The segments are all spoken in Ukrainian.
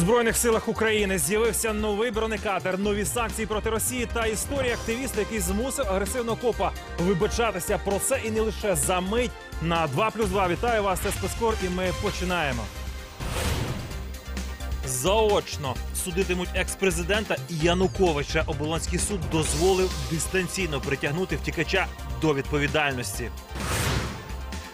Збройних силах України з'явився новий бронекатер, нові санкції проти Росії та історія активіста, який змусив агресивного копа вибачатися про це і не лише за мить на 2 плюс 2. Вітаю вас, це спецкор, і ми починаємо. Заочно судитимуть екс-президента Януковича. Оболонський суд дозволив дистанційно притягнути втікача до відповідальності.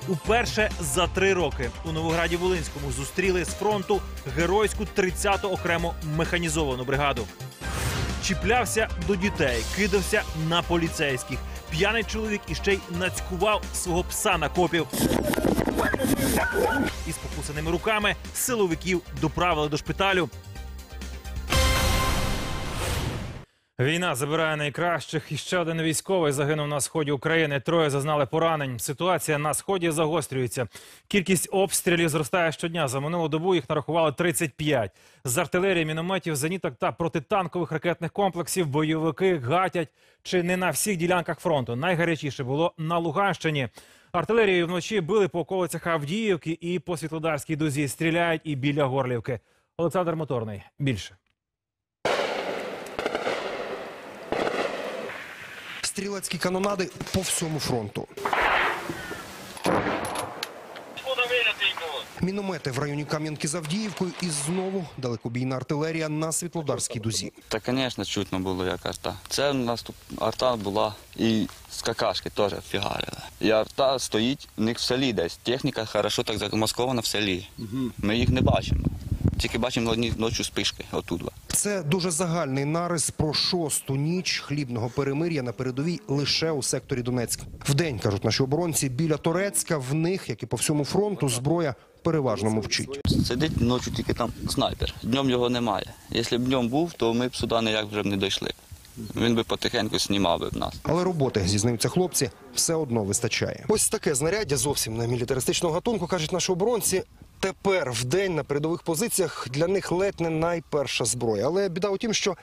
Уперше за три роки у Новограді Волинському зустріли з фронту геройську 30-ту окрему механізовану бригаду. Чіплявся до дітей, кидався на поліцейських. П'яний чоловік іще й нацькував свого пса на копів. Із покусаними руками силовиків доправили до шпиталю. Війна забирає найкращих. І ще один військовий загинув на сході України. Троє зазнали поранень. Ситуація на сході загострюється. Кількість обстрілів зростає щодня. За минулу добу їх нарахували 35. З артилерії, мінометів, зеніток та протитанкових ракетних комплексів бойовики гатять чи не на всіх ділянках фронту. Найгарячіше було на Луганщині. Артилерією вночі били по околицях Авдіївки і по Світлодарській дузі. Стріляють і біля Горлівки. Олександр Моторний. Більше. Стрілецькі канонади по всьому фронту. Міномети в районі Кам'янки з Авдіївкою і знову далекобійна артилерія на Світлодарській дузі. Та, звісно, чутно було, як арта. Це в нас арта була і з какашки теж фігарили. І арта стоїть у них в селі десь. Техніка хорошо так замаскована в селі. Ми їх не бачимо. Тільки бачимо одні ночі спишки отут. Це дуже загальний нарис про шосту ніч хлібного перемир'я на передовій лише у секторі Донецьк. Вдень, кажуть наші оборонці, біля Торецька в них, як і по всьому фронту, зброя переважно мовчить. Сидить ночі тільки там снайпер. Днем його немає. Якщо б днем був, то ми б сюди ніяк вже б не дійшли. Він би потихеньку знімав би б нас. Але роботи, зізнаються хлопці, все одно вистачає. Ось таке знаряддя зовсім не мілітаристичного гатунку, кажуть наші оборонці. Тепер в день на передових позиціях для них ледь не найперша зброя. Але біда у тім, що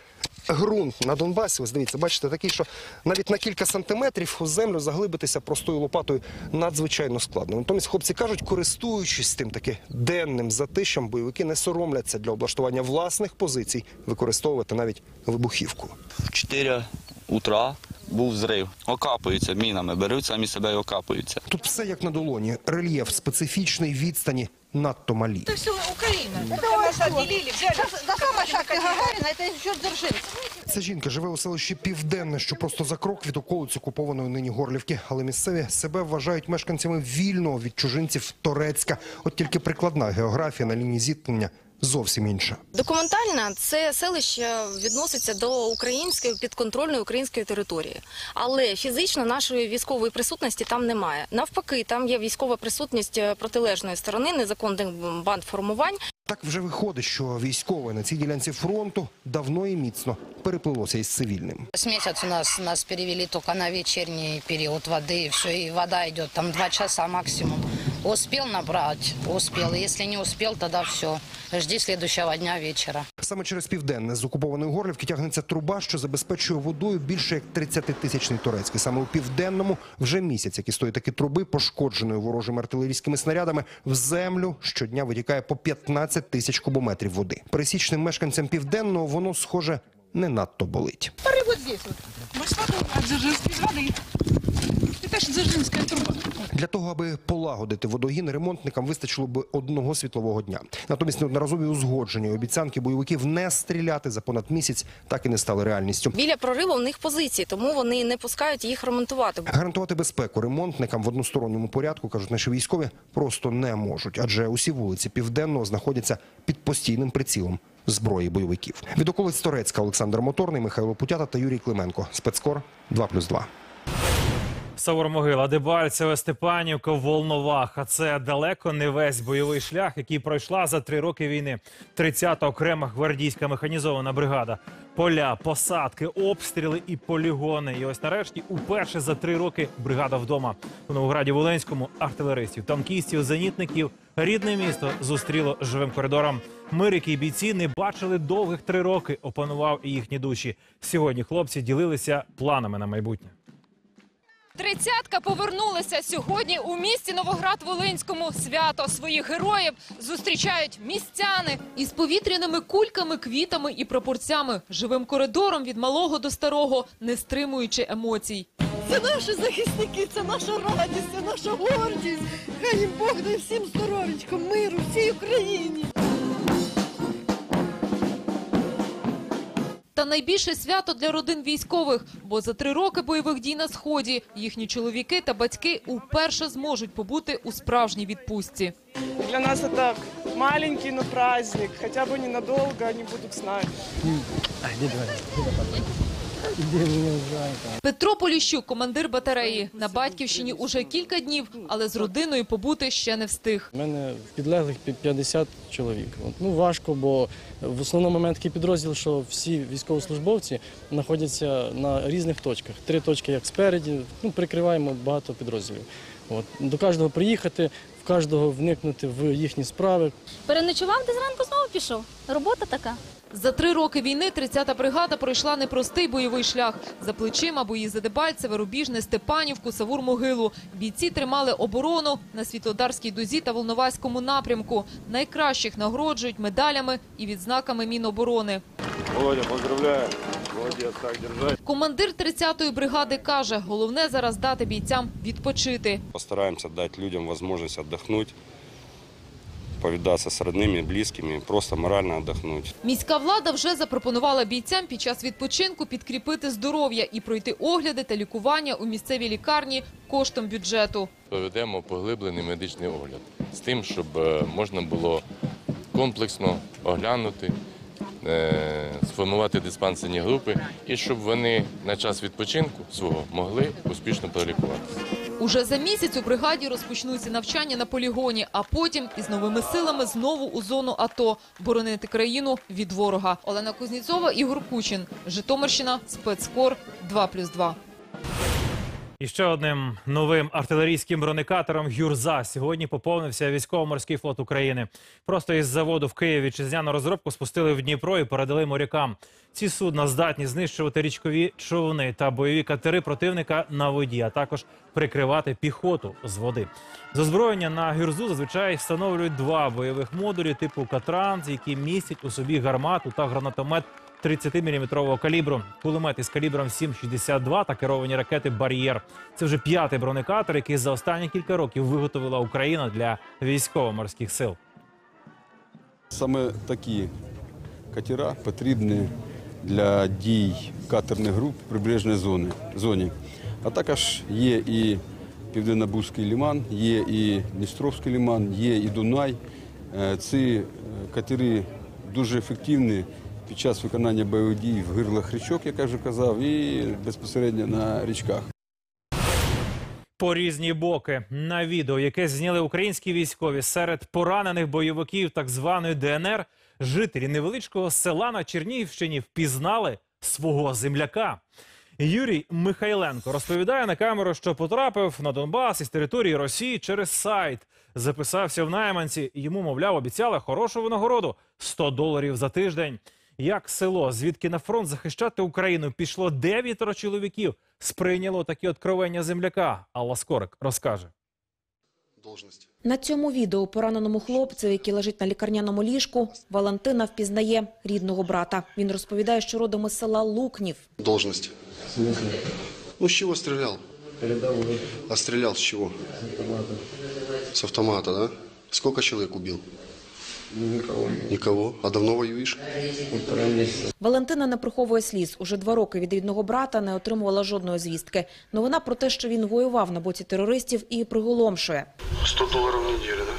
ґрунт на Донбасі, ось дивіться, бачите, такий, що навіть на кілька сантиметрів у землю заглибитися простою лопатою надзвичайно складно. Натомість хлопці кажуть, користуючись тим таки денним затишем, бойовики не соромляться для облаштування власних позицій використовувати навіть вибухівку. В 4 утра був зрив. Окапуються мінами, беруть самі себе і окапуються. Тут все як на долоні. Рельєф специфічний, відстані надто малі. Это все Украина. Это нас отделили, взяли. До самой шахты Гагарина это еще Дзержинск. Ця жінка живе у селищі Південне, що просто за крок від околиць окупованої нині Горлівки. Але місцеві себе вважають мешканцями вільного від чужинців Торецька. От тільки прикладна географія на лінії зіткнення зовсім інша. Документально це селище відноситься до української підконтрольної української території, але фізично нашої військової присутності там немає. Навпаки, там є військова присутність е, протилежної сторони незаконних бандформувань. Так вже виходить, що військове на цій ділянці фронту давно і міцно переплилося із цивільним. С месяц у нас нас перевели только на вечерний период воды, и все, и вода идет там два часа максимум. Успел набрать, успел. Если не успел, тогда все. Жди следующего дня вечера. Саме через південне з окупованої Горлівки тягнеться труба, що забезпечує водою більше як 30-тисячний турецький. Саме у південному вже місяць, які стоїть такі труби, пошкодженою ворожими артилерійськими снарядами, в землю щодня витікає по 15 тисяч кубометрів води. Пересічним мешканцям південного воно схоже не надто болить. Пары вот здесь вот. Без воды, а Дзержинск без воды. Это же Дзержинская труба. Для того, аби полагодити водогін, ремонтникам вистачило би одного світлового дня. Натомість неодноразові узгодження і обіцянки бойовиків не стріляти за понад місяць так і не стали реальністю. Біля прориву у них позиції, тому вони не пускають їх ремонтувати. Гарантувати безпеку ремонтникам в односторонньому порядку, кажуть наші військові, просто не можуть, адже усі вулиці південного знаходяться під постійним прицілом зброї бойовиків. Від околиць Торецька Олександр Моторний, Михайло Путята та Юрій Клименко. Спецкор 2+,2. Савормогила, Дебальцеве, Степанівка, Волноваха. Це далеко не весь бойовий шлях, який пройшла за три роки війни. 30-та окрема гвардійська механізована бригада. Поля, посадки, обстріли і полігони. І ось нарешті, уперше за три роки бригада вдома у Новограді Волинському артилеристів, танкістів, зенітників. Рідне місто зустріло живим коридором. Мир, який бійці не бачили довгих три роки, опанував і їхні душі. Сьогодні хлопці ділилися планами на майбутнє. Тридцятка повернулася сьогодні у місті Новоград-Волинському. Свято своїх героїв зустрічають містяни із повітряними кульками, квітами і прапорцями, живим коридором від малого до старого, не стримуючи емоцій. Це наші захисники, це наша радість, це наша гордість. Хай їм Бог дай всім здоров'ячко, миру, всій Україні. Та найбільше свято для родин військових, бо за три роки бойових дій на сході їхні чоловіки та батьки уперше зможуть побути у справжній відпустці. Для нас так маленький, но праздник. хоча б ненадовго вони будуть з нами. Петро Поліщук, командир батареї, на батьківщині уже кілька днів, але з родиною побути ще не встиг. У мене підлеглих пі- 50 чоловік. Ну важко, бо в основному момент такий підрозділ, що всі військовослужбовці знаходяться на різних точках. Три точки як спереді, ну прикриваємо багато підрозділів. От. До кожного приїхати, в кожного вникнути в їхні справи. Переночував, де зранку знову пішов. Робота така. За три роки війни 30-та бригада пройшла непростий бойовий шлях. За плечима бої за Дебальцеве, Рубіжне, Степанівку, Савур-Могилу. Бійці тримали оборону на Світлодарській дузі та Волноваському напрямку. Найкращих нагороджують медалями і відзнаками Міноборони. Володя, поздравляю. Молодец, так держать. Командир 30-ї бригади каже, головне зараз дати бійцям відпочити. Постараемся дать людям возможность отдохнуть, повидаться с родными, близкими, просто морально отдохнуть. Міська влада вже запропонувала бійцям під час відпочинку підкріпити здоров'я і пройти огляди та лікування у місцевій лікарні коштом бюджету. Проведемо поглиблений медичний огляд з тим, щоб е, можна було комплексно оглянути, е, сформувати диспансерні групи і щоб вони на час відпочинку свого могли успішно пролікуватися. Уже за місяць у бригаді розпочнуться навчання на полігоні, а потім із новими силами знову у зону АТО боронити країну від ворога. Олена Кузніцова, Ігор Кучин, Житомирщина, спецкор 2+,2. І ще одним новим артилерійським бронекатером «Гюрза» сьогодні поповнився військово-морський флот України. Просто із заводу в Києві вітчизняну розробку спустили в Дніпро і передали морякам. Ці судна здатні знищувати річкові човни та бойові катери противника на воді, а також прикривати піхоту з води. З озброєння на «Гюрзу» зазвичай встановлюють два бойових модулі типу «Катран», які містять у собі гармату та гранатомет 30-мм калібру, кулемет із калібром 7,62 та керовані ракети «Бар'єр». Це вже п'ятий бронекатер, який за останні кілька років виготовила Україна для військово-морських сил. Саме такі катера потрібні для дій катерних груп в прибережній зоні. А також є і Південнобузький ліман, є і Дністровський ліман, є і Дунай. Е, Ці е, катери дуже ефективні під час виконання бойових дій в гирлах річок, як я вже казав, і безпосередньо на річках. По різні боки на відео, яке зняли українські військові серед поранених бойовиків так званої ДНР, жителі невеличкого села на Чернігівщині впізнали свого земляка. Юрій Михайленко розповідає на камеру, що потрапив на Донбас із території Росії через сайт. Записався в найманці. Йому, мовляв, обіцяли хорошу винагороду 100 доларів за тиждень. Як село, звідки на фронт захищати Україну пішло дев'ятеро чоловіків, сприйняло такі откровення земляка. Алла Скорик розкаже. На цьому відео пораненому хлопцю, який лежить на лікарняному ліжку, Валентина впізнає рідного брата. Він розповідає, що родом із села Лукнів. Должность. Ну, с чего стрелял? А стрелял с чего? С автомата, да? Сколько человек убил? Никого. Никого. А давно воюєш? Валентина не приховує сліз. Уже два роки від рідного брата не отримувала жодної звістки. Новина про те, що він воював на боці терористів, і приголомшує. 100 доларів в неділю, да?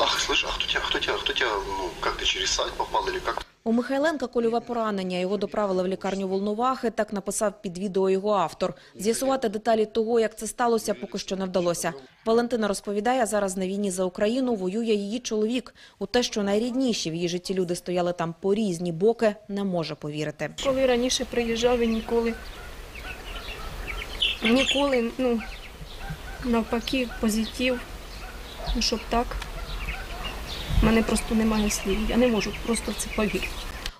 Ах, слышь, а хто тя, хто тя, хто тя, ну, як ти через сайт попав, или как? У Михайленка кольове поранення. Його доправили в лікарню Волновахи. Так написав під відео його автор. З'ясувати деталі того, як це сталося, поки що не вдалося. Валентина розповідає, зараз на війні за Україну воює її чоловік. У те, що найрідніші в її житті люди стояли там по різні боки, не може повірити. Коли раніше приїжджав, він ніколи, ніколи, ну, навпаки, позитив, ну, щоб так. Мене просто немає слів. Я не можу просто в це повірити.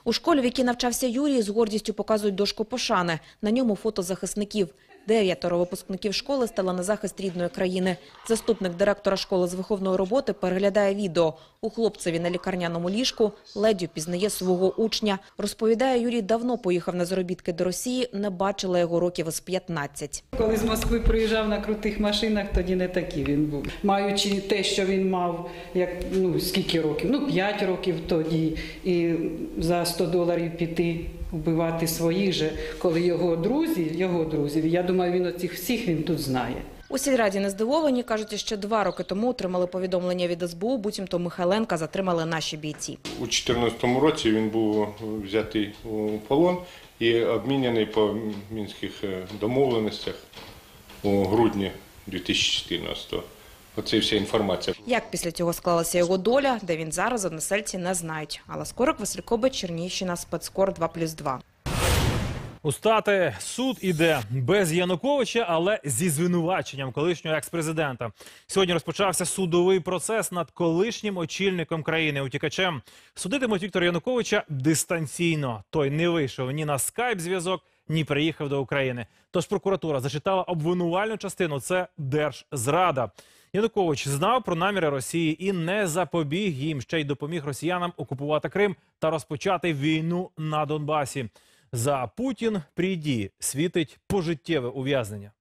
У школі, в якій навчався Юрій, з гордістю показують дошку пошани. На ньому фото захисників. Дев'ятеро випускників школи стали на захист рідної країни. Заступник директора школи з виховної роботи переглядає відео. У хлопцеві на лікарняному ліжку ледь пізнає свого учня. Розповідає, Юрій давно поїхав на заробітки до Росії, не бачила його років із 15. Коли з Москви приїжджав на крутих машинах, тоді не такий він був. Маючи те, що він мав, як ну скільки років? Ну 5 років тоді, і за 100 доларів піти вбивати своїх же, коли його друзі, його друзів, я думаю, він оцих всіх він тут знає. У сільраді не здивовані, кажуть, ще два роки тому отримали повідомлення від СБУ, буцімто Михайленка затримали наші бійці. У 2014 році він був взятий у полон і обміняний по мінських е, домовленостях у грудні 2014-го. Оце і вся інформація. Як після цього склалася його доля, де він зараз, односельці не знають. Алла Скорик, Василь Кобець, Чернігівщина, спецкор 2+,2. Устати суд іде без Януковича, але зі звинуваченням колишнього експрезидента. Сьогодні розпочався судовий процес над колишнім очільником країни утікачем. Судитимуть Віктора Януковича дистанційно. Той не вийшов ні на скайп зв'язок, ні приїхав до України. Тож прокуратура зачитала обвинувальну частину. Це держзрада. Янукович знав про наміри Росії і не запобіг їм ще й допоміг росіянам окупувати Крим та розпочати війну на Донбасі. За Путін прийді світить пожиттєве ув'язнення.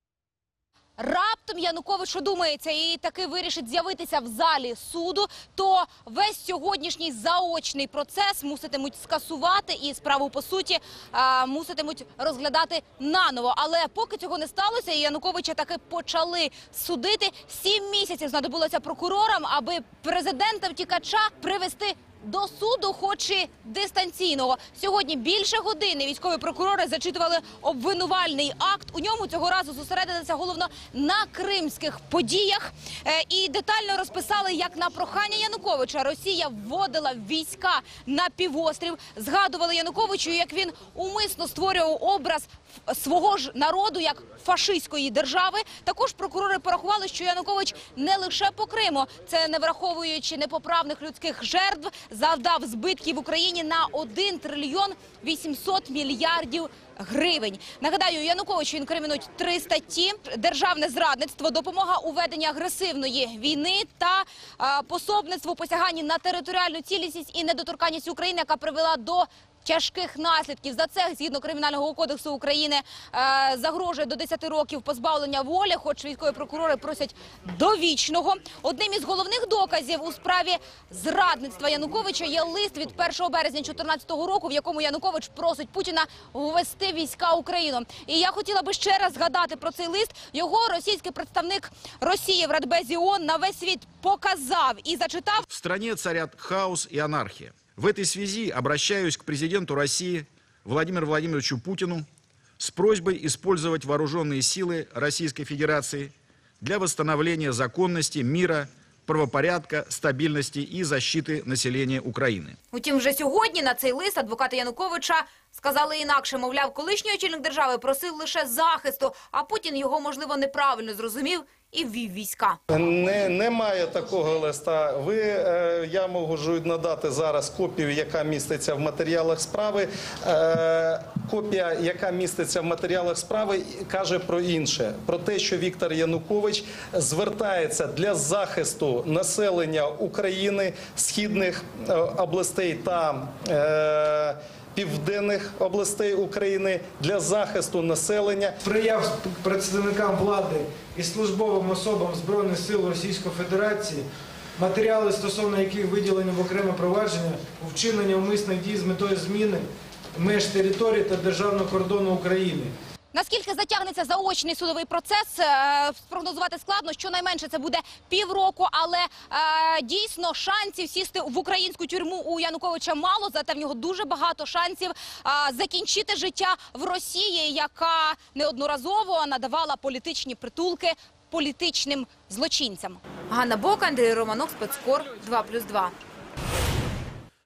Раптом Янукович одумається і таки вирішить з'явитися в залі суду, то весь сьогоднішній заочний процес муситимуть скасувати і справу по суті а, муситимуть розглядати наново. Але поки цього не сталося, і Януковича таки почали судити. Сім місяців знадобилося прокурорам, аби президента втікача привести до суду, хоч і дистанційного. Сьогодні більше години військові прокурори зачитували обвинувальний акт. У ньому цього разу зосередилися головно на кримських подіях Е, і детально розписали, як на прохання Януковича Росія вводила війська на півострів. Згадували Януковичу, як він умисно створював образ свого ж народу як фашистської держави. Також прокурори порахували, що Янукович не лише по Криму, це не враховуючи непоправних людських жертв, завдав збитків Україні на 1 трильйон 800 мільярдів гривень. Нагадаю, Януковичу інкримінують три статті: державне зрадництво, допомога у веденні агресивної війни та а, пособництво посяганні на територіальну цілісність і недоторканність України, яка привела до Тяжких наслідків за це згідно кримінального кодексу України е, загрожує до 10 років позбавлення волі. Хоч військові прокурори просять довічного. Одним із головних доказів у справі зрадництва Януковича є лист від 1 березня 2014 року, в якому Янукович просить Путіна ввести війська Україну. І я хотіла би ще раз згадати про цей лист. Його російський представник Росії в Радбезі ООН на весь світ показав і зачитав. В стране царят хаос и анархия. В этой связи обращаюсь к президенту России Владимиру Владимировичу Путину с просьбой использовать вооруженные силы Российской Федерации для восстановления законности, мира, правопорядка, стабильности и защиты населения Украины. Утім, вже сьогодні на цей лист адвокати Януковича сказали інакше. Мовляв, колишній очільник держави просив лише захисту, а Путін його, можливо, неправильно зрозумів і ввів війська. Не, немає такого листа. Ви, е, я можу надати зараз копію, яка міститься в матеріалах справи. Е, копія, яка міститься в матеріалах справи, каже про інше: про те, що Віктор Янукович звертається для захисту населення України, східних е, областей та. Е, Південних областей України для захисту населення сприяв представникам влади і службовим особам Збройних сил Російської Федерації, матеріали стосовно яких виділені в окреме провадження у вчиненні умисних дій з метою зміни меж території та державного кордону України. Наскільки затягнеться заочний судовий процес, е, спрогнозувати складно. Щонайменше це буде півроку, але е, дійсно шансів сісти в українську тюрму у Януковича мало. Зате в нього дуже багато шансів е, закінчити життя в Росії, яка неодноразово надавала політичні притулки політичним злочинцям. Ганна Бок, Андрій Романов, спецкор 2+,2.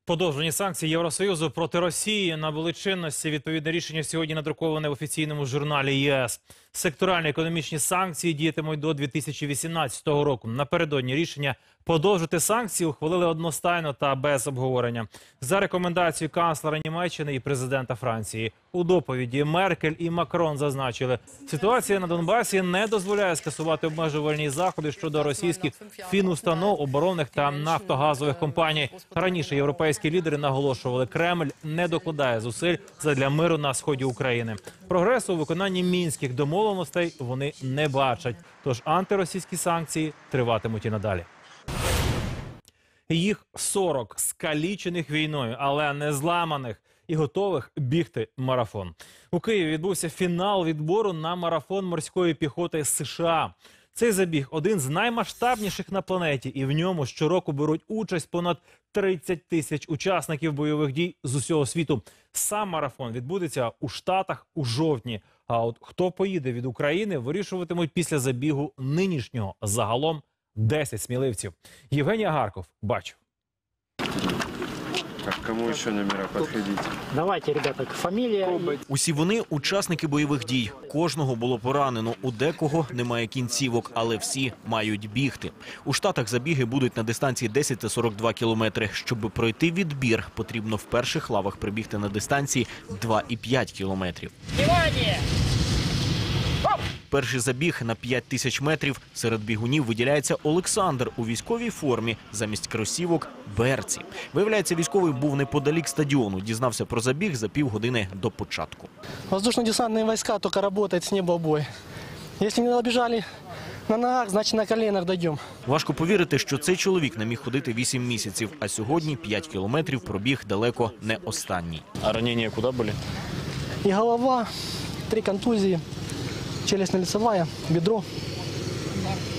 Подовжені санкції Євросоюзу проти Росії набули чинності. Відповідне рішення сьогодні надруковане в офіційному журналі ЄС. Секторальні економічні санкції діятимуть до 2018 року. Напередодні рішення подовжити санкції ухвалили одностайно та без обговорення. За рекомендацією канцлера Німеччини і президента Франції. У доповіді Меркель і Макрон зазначили, ситуація на Донбасі не дозволяє скасувати обмежувальні заходи щодо російських фінустанов, оборонних та нафтогазових компаній. Раніше європейські лідери наголошували, Кремль не докладає зусиль задля миру на сході України. Прогресу у виконанні мінських домовленостей вони не бачать. Тож антиросійські санкції триватимуть і надалі. Їх 40 скалічених війною, але не зламаних і готових бігти марафон. У Києві відбувся фінал відбору на марафон морської піхоти США. Цей забіг один з наймасштабніших на планеті, і в ньому щороку беруть участь понад 30 тисяч учасників бойових дій з усього світу. Сам марафон відбудеться у Штатах у жовтні. А от хто поїде від України, вирішуватимуть після забігу нинішнього загалом 10 сміливців. Євгенія Гарков бачу. Так, кому еще номера подходить? Давайте, ребята, фамилия. Усі вони учасники бойових дій. Кожного було поранено. У декого немає кінцівок, але всі мають бігти. У штатах забіги будуть на дистанції 10 та 42 кілометри. Щоб пройти відбір, потрібно в перших лавах прибігти на дистанції 2,5 кілометрів. Внимание! Перший забіг на 5 тисяч метрів серед бігунів виділяється Олександр у військовій формі замість кросівок берці. Виявляється, військовий був неподалік стадіону. Дізнався про забіг за півгодини до початку. Воздушно-десантные войска только работают с неба в бой. Если не добежали на ногах, значит на коленах дойдем. Важко повірити, що цей чоловік не міг ходити 8 місяців, а сьогодні 5 кілометрів пробіг далеко не останній. А ранения куда были? И голова, три контузии, челюстно-лицевая, бедро,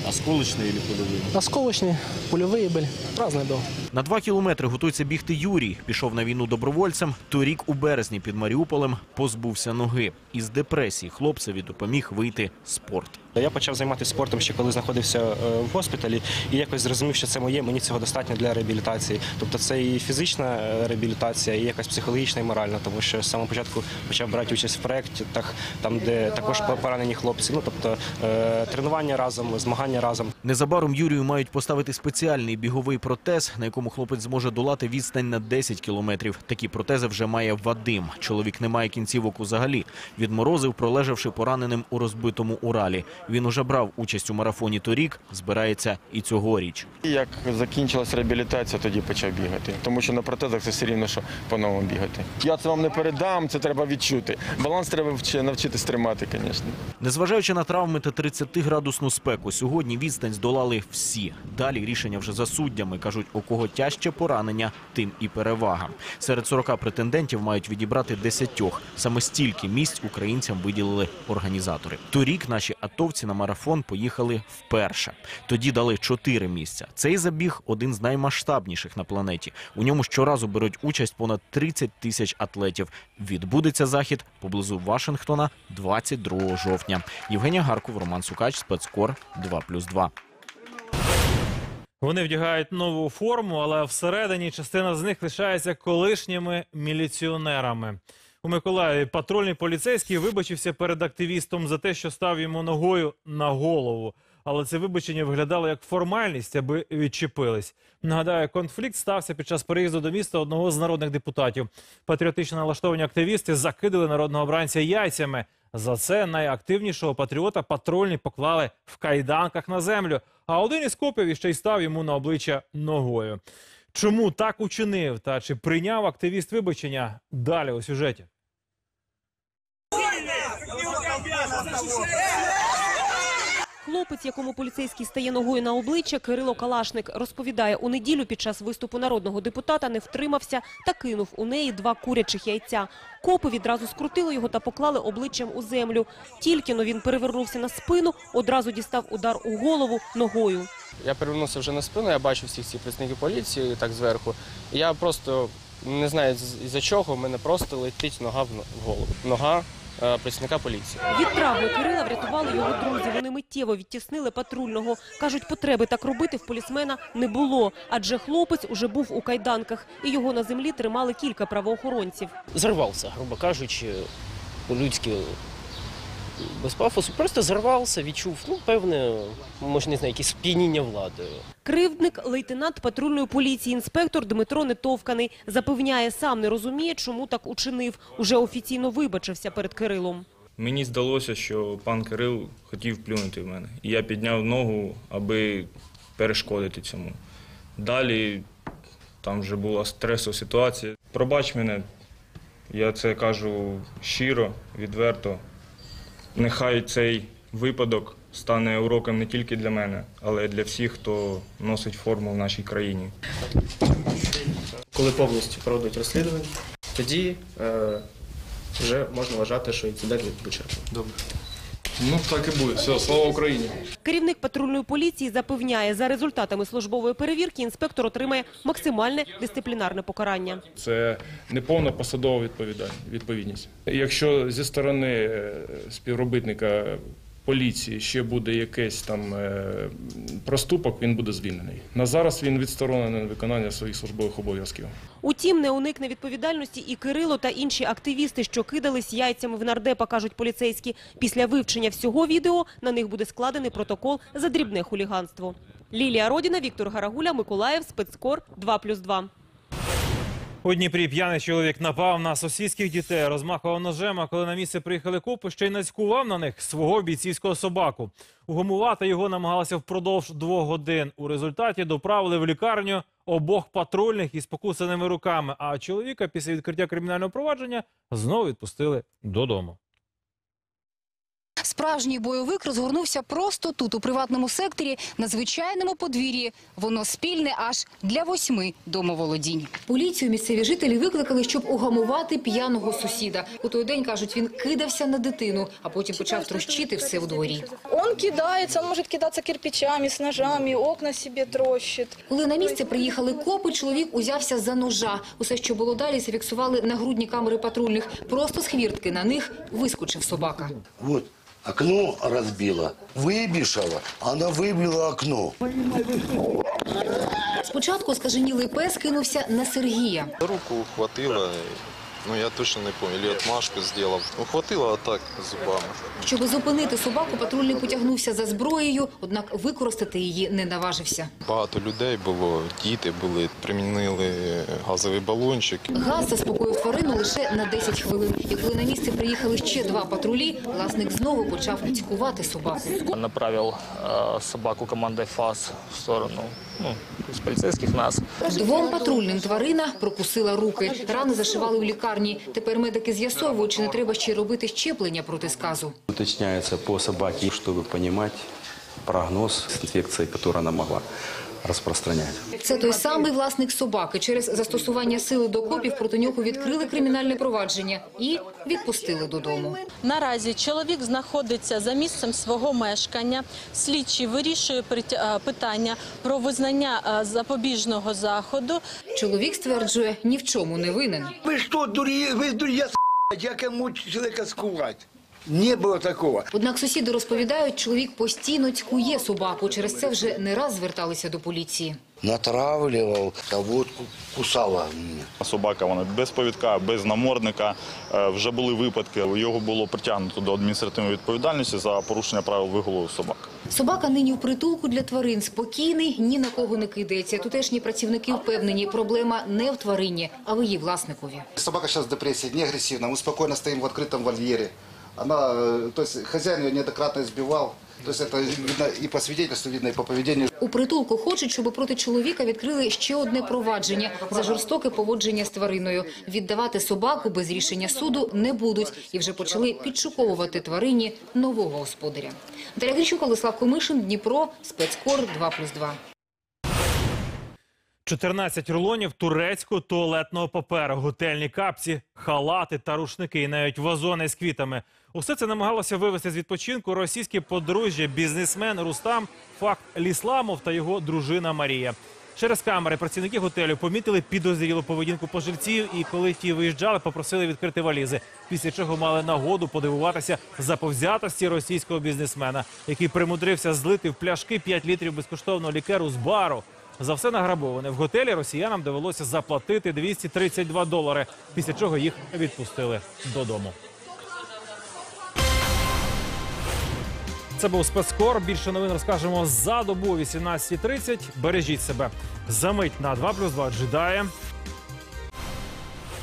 Осколочные или пулевые? осколочные, пулевые были. Разные было. На 2 кілометри готується бігти Юрій. Пішов на війну добровольцем. Торік у березні під Маріуполем позбувся ноги. Із депресії хлопцеві допоміг вийти спорт. Я почав займатися спортом ще коли знаходився е, в госпіталі, і якось зрозумів, що це моє, мені цього достатньо для реабілітації. Тобто це і фізична е, реабілітація, і якась психологічна і моральна, тому що з самого початку почав брати участь в проєктах, там де також поранені хлопці. Ну тобто е, тренування разом, змагання разом. Незабаром Юрію мають поставити спеціальний біговий протез, на якому хлопець зможе долати відстань на 10 кілометрів. Такі протези вже має Вадим. Чоловік не має кінцівок взагалі. Відморозив, пролежавши пораненим у розбитому Уралі. Він уже брав участь у марафоні торік, збирається і цьогоріч. Як закінчилась реабілітація, тоді почав бігати. Тому що на протезах це все рівно, що по-новому бігати. Я це вам не передам, це треба відчути. Баланс треба вчи- навчитись тримати, звісно. Незважаючи на травми та 30-градусну спеку, сьогодні відстань здолали всі. Далі рішення вже за суддями. Кажуть, у кого тяжче поранення, тим і перевага. Серед 40 претендентів мають відібрати 10. Саме стільки місць українцям виділили організатори. Торік наші атовці на марафон поїхали вперше. Тоді дали 4 місця. Цей забіг один з наймасштабніших на планеті. У ньому щоразу беруть участь понад 30 тисяч атлетів. Відбудеться захід поблизу Вашингтона 22 жовтня. Євгенія Гарков, Роман Сукач, спецкор 2+,2. Вони вдягають нову форму, але всередині частина з них лишається колишніми міліціонерами. У Миколаєві патрульний поліцейський вибачився перед активістом за те, що став йому ногою на голову. Але це вибачення виглядало як формальність, аби відчепились. Нагадаю, конфлікт стався під час переїзду до міста одного з народних депутатів. Патріотично налаштовані активісти закидали народного обранця яйцями. За це найактивнішого патріота патрульні поклали в кайданках на землю. А один із копів іще й став йому на обличчя ногою. Чому так учинив та чи прийняв активіст вибачення? Далі у сюжеті. Хлопець, якому поліцейський стає ногою на обличчя, Кирило Калашник, розповідає, у неділю під час виступу народного депутата не втримався та кинув у неї два курячих яйця. Копи відразу скрутили його та поклали обличчям у землю. Тільки но він перевернувся на спину, одразу дістав удар у голову ногою. Я перевернувся вже на спину, я бачу всіх цих працівників поліції так зверху. Я просто не знаю з- з-за чого, в мене просто летить нога в голову. Нога е, працівника поліції. Від травми Кирила врятували його друзі. Вони миттєво відтіснили патрульного. Кажуть, потреби так робити в полісмена не було, адже хлопець уже був у кайданках, і його на землі тримали кілька правоохоронців. Зарвався, грубо кажучи, по-людськи без пафосу. Просто зарвався, відчув, ну, певне, може, не знаю, якесь сп'яніння владою. Кривдник, лейтенант патрульної поліції, інспектор Дмитро Нетовканий. Запевняє, сам не розуміє, чому так учинив. Уже офіційно вибачився перед Кирилом. Мені здалося, що пан Кирил хотів плюнути в мене. І я підняв ногу, аби перешкодити цьому. Далі там вже була стресова ситуація. Пробач мене, я це кажу щиро, відверто. Нехай цей випадок стане уроком не тільки для мене, але й для всіх, хто носить форму в нашій країні. Коли повністю проводять розслідування, тоді е, вже можна вважати, що інцидент вичерпаний. Добре. Ну так і буде. Все, слава Україні. Керівник патрульної поліції запевняє, за результатами службової перевірки інспектор отримає максимальне дисциплінарне покарання. Це неповна посадова відповідальність. відповідність. Якщо зі сторони е, співробітника поліції ще буде якийсь там е, проступок, він буде звільнений. На зараз він відсторонений від виконання своїх службових обов'язків. Утім, не уникне відповідальності і Кирило та інші активісти, що кидались яйцями в нардепа, кажуть поліцейські. Після вивчення всього відео на них буде складений протокол за дрібне хуліганство. Лілія Родіна, Віктор Гарагуля, Миколаїв, Спецкор 2+,2. У Дніпрі п'яний чоловік напав на сусідських дітей, розмахував ножем, а коли на місце приїхали купи, ще й нацькував на них свого бійцівського собаку. Угамувати його намагалися впродовж двох годин. У результаті доправили в лікарню обох патрульних із покусаними руками, а чоловіка після відкриття кримінального провадження знову відпустили додому. Справжній бойовик розгорнувся просто тут, у приватному секторі, на звичайному подвір'ї. Воно спільне аж для восьми домоволодінь. Поліцію місцеві жителі викликали, щоб угамувати п'яного сусіда. У той день, кажуть, він кидався на дитину, а потім почав трощити все у дворі. Он кидается, он может кидаться кирпичами, с ножами, окна себе трощит. Коли на місце приїхали копи, чоловік узявся за ножа. Усе, що було далі, зафіксували нагрудні камери патрульних. Просто з хвіртки на них вискочив собака. Вот окно разбила, вибішала, вона вибила окно. Спочатку скаженілий пес кинувся на Сергія. Руку ухватила, ну я точно не пам'ятаю, или отмашку сделал. Ухватила, а так зубами. Щоб зупинити собаку, патрульний потягнувся за зброєю, однак використати її не наважився. Багато людей було, діти були, примінили газовий балончик. Газ заспокоїв тварину лише на 10 хвилин. І коли на місце приїхали ще два патрулі, власник знову почав цькувати собаку. Направил э, собаку командой ФАС в сторону ну, с полицейских нас. Двом патрульним тварина прокусила руки. Рани зашивали в лікарні. Тепер медики з'ясовують, чи не треба ще робити щеплення проти сказу. Уточняється по собакі, щоб розуміти прогноз інфекції, которую вона могла распространять. Це той самий власник собаки. Через застосування сили до копів проти нього відкрили кримінальне провадження і відпустили додому. Наразі чоловік знаходиться за місцем свого мешкання. Слідчий вирішує е, питання про визнання е, запобіжного заходу. Чоловік стверджує, ні в чому не винен. Вы что, дури, вы дурья, я кому человека скувать? Не было такого. Однак сусіди розповідають, чоловік постійно цькує собаку. Через це вже не раз зверталися до поліції. Натравливал, кого кусала меня. Собака вона без повідка, без намордника. Е, Вже були випадки. Його було притягнуто до адміністративної відповідальності за порушення правил виголову собак. Собака нині в притулку для тварин. Спокійний, ні на кого не кидається. Тутешні працівники впевнені, проблема не в тварині, а в її власникові. Собака сейчас в депрессии, не агрессивна. Мы спокойно стоим в открытом вольере. Она, э, то есть хозяин ее неоднократно избивал. То есть это видно и по свидетельству, видно и по поведению. У притулку хочуть, щоб проти чоловіка відкрили ще одне провадження за жорстоке поводження з твариною. Віддавати собаку без рішення суду не будуть і вже почали підшуковувати тварині нового господаря. Дар'я Грищук, Олеслав Комишин, Дніпро, спецкор 2+,2. 14 рулонів турецького туалетного паперу, готельні капці, халати та рушники, і навіть вазони з квітами. Усе це намагалося вивезти з відпочинку російське подружжя, бізнесмен Рустам Факт Лісламов та його дружина Марія. Через камери працівники готелю помітили підозрілу поведінку пожильців і коли ті виїжджали, попросили відкрити валізи. Після чого мали нагоду подивуватися заповзятості російського бізнесмена, який примудрився злити в пляшки 5 літрів безкоштовного лікеру з бару. За все награбоване в готелі росіянам довелося заплатити 232 долари, після чого їх відпустили додому. Це був спецкор. Більше новин розкажемо за добу о 18.30. Бережіть себе. Замить на 2 плюс 2 джедає.